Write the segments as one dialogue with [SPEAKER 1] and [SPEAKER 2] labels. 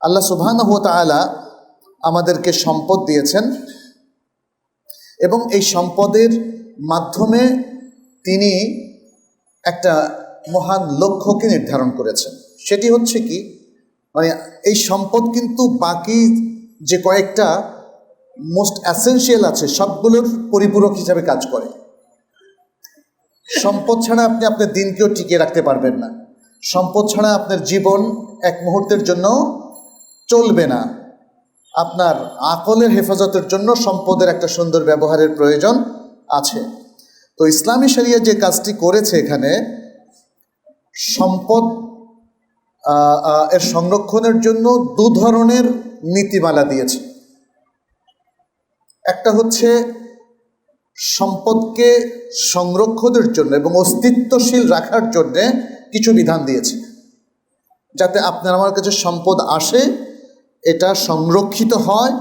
[SPEAKER 1] আল্লাহ সুবহানাহু ওয়া তাআলা আমাদেরকে সম্পদ দিয়েছেন এবং এই সম্পদের মাধ্যমে তিনি একটা মহান লক্ষ্যকে নির্ধারণ করেছেন। সেটি হচ্ছে কি? মানে এই সম্পদ কিন্তু বাকি যে কয়েকটা মোস্ট অ্যাসেনশিয়াল আছে, সবগুলোর পরিপূরক হিসাবে কাজ করে। সম্পদ ছাড়া আপনি আপনার দিনকেও টিকিয়ে রাখতে পারবেন না। সম্পদ ছাড়া আপনার জীবন এক মুহূর্তের জন্য চলবে না। আপনার আকলের হেফাজতের জন্য সম্পদের একটা সুন্দর ব্যবহারের প্রয়োজন আছে। তো ইসলামী শরিয়া যে কাজটি করেছে এখানে, সম্পদ এর সংরক্ষণের জন্য দু ধরনের নীতিমালা দিয়েছে। একটা হচ্ছে সম্পদকে সংরক্ষণের জন্য এবং অস্তিত্বশীল রাখার জন্যে কিছু বিধান দিয়েছে। যাতে আপনার আমার কাছে সম্পদ আসে এটা সংরক্ষিত হয়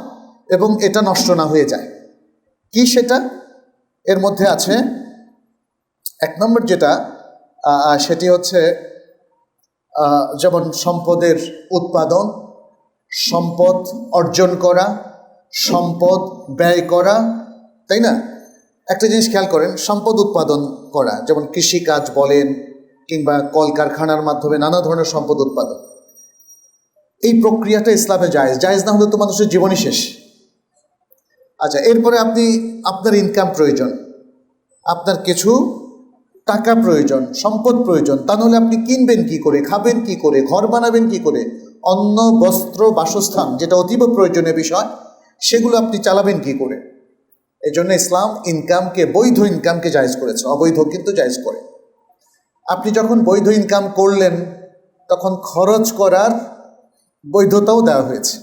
[SPEAKER 1] এবং এটা নষ্ট না হয়ে যায়। কি সেটা? এর মধ্যে আছে এক নম্বর যেটা সেটি হচ্ছে যেমন সম্পদের উৎপাদন, সম্পদ অর্জন করা, সম্পদ ব্যয় করা, তাই না? একটা জিনিস খেয়াল করেন, সম্পদ উৎপাদন করা, যেমন কৃষিকাজ বলেন কিংবা কলকারখানার মাধ্যমে নানা ধরনের সম্পদ উৎপাদন। এই প্রক্রিয়াটা ইসলামে জায়েজ। জায়েজ না হলে তো মানুষের জীবনই শেষ। আচ্ছা এরপরে আপনি আপনার ইনকাম প্রয়োজন, আপনার কিছু টাকা প্রয়োজন, সম্পদ প্রয়োজন, তা নাহলে আপনি কিনবেন কি করে, খাবেন কি করে, ঘর বানাবেন কি করে, অন্ন, বস্ত্র, বাসস্থান, যেটা অতীব প্রয়োজনীয় বিষয়, সেগুলো আপনি চালাবেন কি করে? এই জন্য ইসলাম ইনকামকে বৈধ ইনকামকে জায়জ করেছে, অবৈধ কিন্তু জায়জ করে। আপনি যখন বৈধ ইনকাম করলেন, তখন খরচ করার বৈধতাও দেওয়া হয়েছে।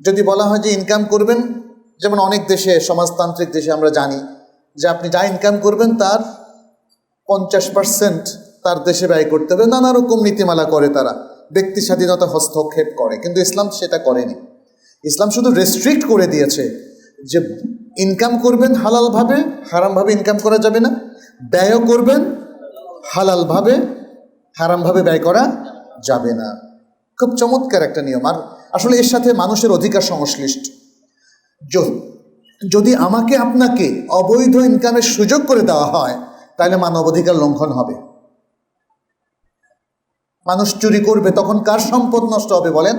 [SPEAKER 1] যদি বলা হয় যে ইনকাম করবেন, যেমন অনেক দেশে, সমাজতান্ত্রিক দেশে আমরা জানি যে আপনি যা ইনকাম করবেন, তার পঞ্চাশ পার্সেন্ট তার দেশে ব্যয় করতে হবে। নানা রকম নীতিমালা করে তারা। ব্যক্তি স্বাধীনতা হস্তক্ষেপ করে, কিন্তু ইসলাম সেটা করেনি। ইসলাম শুধু রেস্ট্রিক্ট করে দিয়েছে যে ইনকাম করবেন হালালভাবে, হারামভাবে ইনকাম করা যাবে না। ব্যয়ও করবেন, হালালভাবে, হারামভাবে ব্যয় করা যাবে না। খুব চমৎকার একটা নিয়ম। আর আসলে এর সাথে মানুষের অধিকার সংশ্লিষ্ট। যদি আমাকে আপনাকে অবৈধ ইনকামের সুযোগ করে দেওয়া হয়, তাহলে মানবাধিকার লঙ্ঘন হবে। মানুষ চুরি করবে, তখন কার সম্পদ নষ্ট হবে বলেন?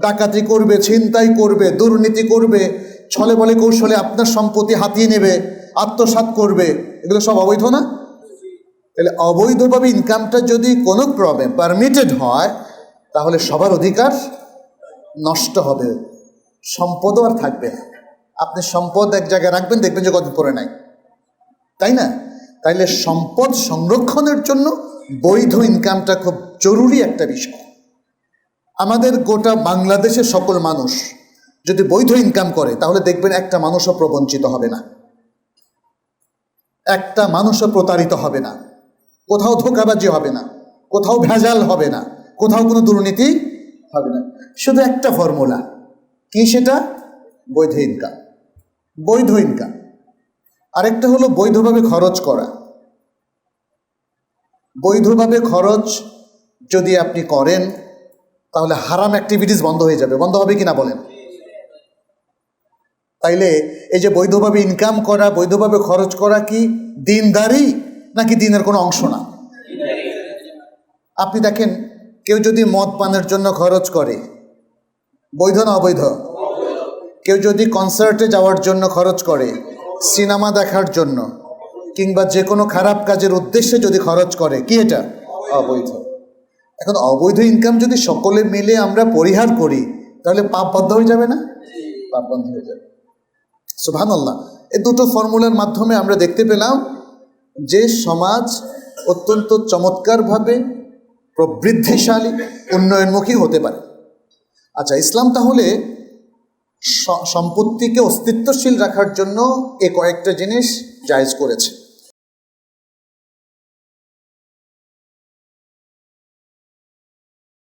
[SPEAKER 1] ডাকাতি করবে, ছিনতাই করবে, দুর্নীতি করবে, ছলে বলে কৌশলে আপনার সম্পত্তি হাতিয়ে নেবে, আত্মসাৎ করবে, এগুলো সব অবৈধ না? তাহলে অবৈধভাবে ইনকামটা যদি কোনো ক্রমে পারমিটেড হয় তাহলে সবার অধিকার নষ্ট হবে। সম্পদও আর থাকবে না। আপনি সম্পদ এক জায়গায় রাখবেন, দেখবেন যে কদিন পরে নাই। তাই না? তাইলে সম্পদ সংরক্ষণের জন্য বৈধ ইনকামটা খুব জরুরি একটা বিষয়। আমাদের গোটা বাংলাদেশের সকল মানুষ যদি বৈধ ইনকাম করে, তাহলে দেখবেন একটা মানুষও প্রবঞ্চিত হবে না। একটা মানুষও প্রতারিত হবে না। কোথাও ধোকাবাজি হবে না। কোথাও ভেজাল হবে না। কোথাও কোনো দুর্নীতি হবে না। শুধু একটা ফর্মুলা কি সেটা? বৈধ ইনকাম বৈধ ইনকাম আরেকটা হলো বৈধভাবে খরচ করা। বৈধভাবে খরচ যদি আপনি করেন, তাহলে হারাম অ্যাক্টিভিটিস বন্ধ হয়ে যাবে। বন্ধ হবে কি না বলেন? তাইলে এই যে বৈধভাবে ইনকাম করা, বৈধভাবে খরচ করা কি দিনদারি নাকি দিনের কোনো অংশ না? আপনি দেখেন কেউ যদি মদ পানের জন্য খরচ করে, বৈধ না অবৈধ? কেউ যদি কনসার্টে যাওয়ার জন্য খরচ করে সিনেমা দেখার জন্য, কিংবা যে কোনো খারাপ কাজের উদ্দেশ্যে যদি খরচ করে, কি এটা? অবৈধ। এখন অবৈধ ইনকাম যদি সকলে মিলে আমরা পরিহার করি, তাহলে পাপ বদ্ধ হয়ে যাবে না? পাপ বন্ধ হয়ে যাবে। সুভান আল্লাহ এই দুটো ফর্মুলার মাধ্যমে আমরা দেখতে পেলাম যে সমাজ অত্যন্ত চমৎকারভাবে প্রবৃদ্ধিশালী উন্নয়নমুখী হতে পারে। আচ্ছা ইসলাম তাহলে সম্পত্তিকে অস্তিত্বশীল রাখার জন্য এ কয়েকটা জিনিস জায়জ করেছে।